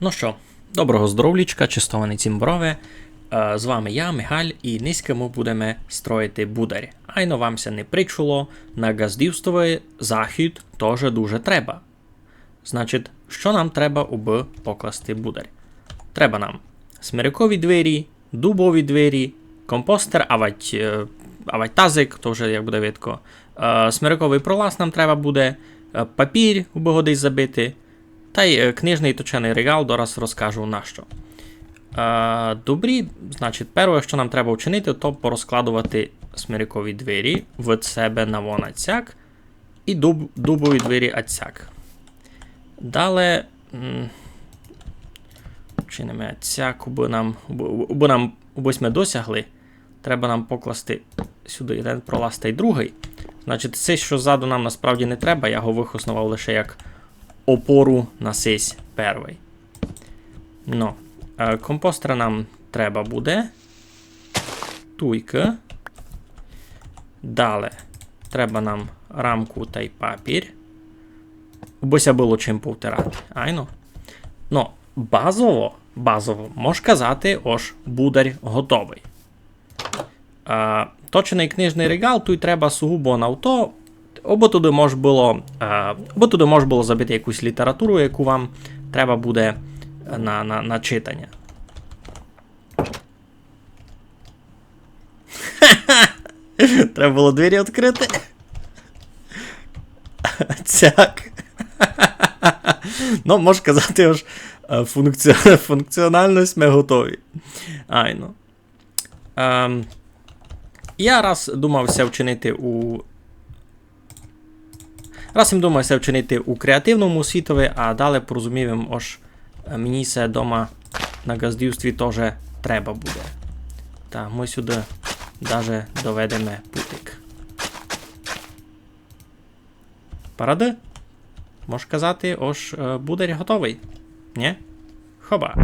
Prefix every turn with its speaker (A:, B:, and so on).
A: Ну що, доброго здоровлічка, чистований цімброве. Е, З вами я, Михаль, і низько ми будемо строїти бударі. Айно вам се не причуло, на газдівствовий захід теж дуже треба. Значить, що нам треба, аби покласти будар? Треба нам смирикові двері, дубові двері, компостер, авать, е, авать тазик, то вже як буде видко. Е, Смириковий пролаз нам треба буде, папір, аби його десь забити. Та й е, книжний точений регал, дораз розкажу на що. Е, добрі, значить, перше, що нам треба вчинити, то порозкладувати смирикові двері від себе на вон ацяк і дуб, дубові двері ацяк. Далі. Чинимо ацяк, бо нам, бо нам ось ми досягли. Треба нам покласти сюди один пролаз й другий. Значить, це, що ззаду нам насправді не треба, я його вихоснував лише як опору на сись перший. Ну, е, компостера нам треба буде. Туйка. Далі треба нам рамку та й папір. Бося було чим повтирати. Айно. Ну, базово, базово, можеш казати, ось будар готовий. А, точений книжний регал, тут треба сугубо на авто. Або туди може було, або туди може було забити якусь літературу, яку вам треба буде на, на, на читання. Треба було двері відкрити. Цяк. ну, можеш казати, ось функці... функціональність ми готові. Айно. Ем, я раз думався вчинити у. Раз їм думався вчинити у креативному світові, а далі порозумів, ось мені це вдома на газдівстві теж треба буде. Та ми сюди даже доведемо путик. Паради? Можеш казати, ось е, будар готовий. Ні? Хоба.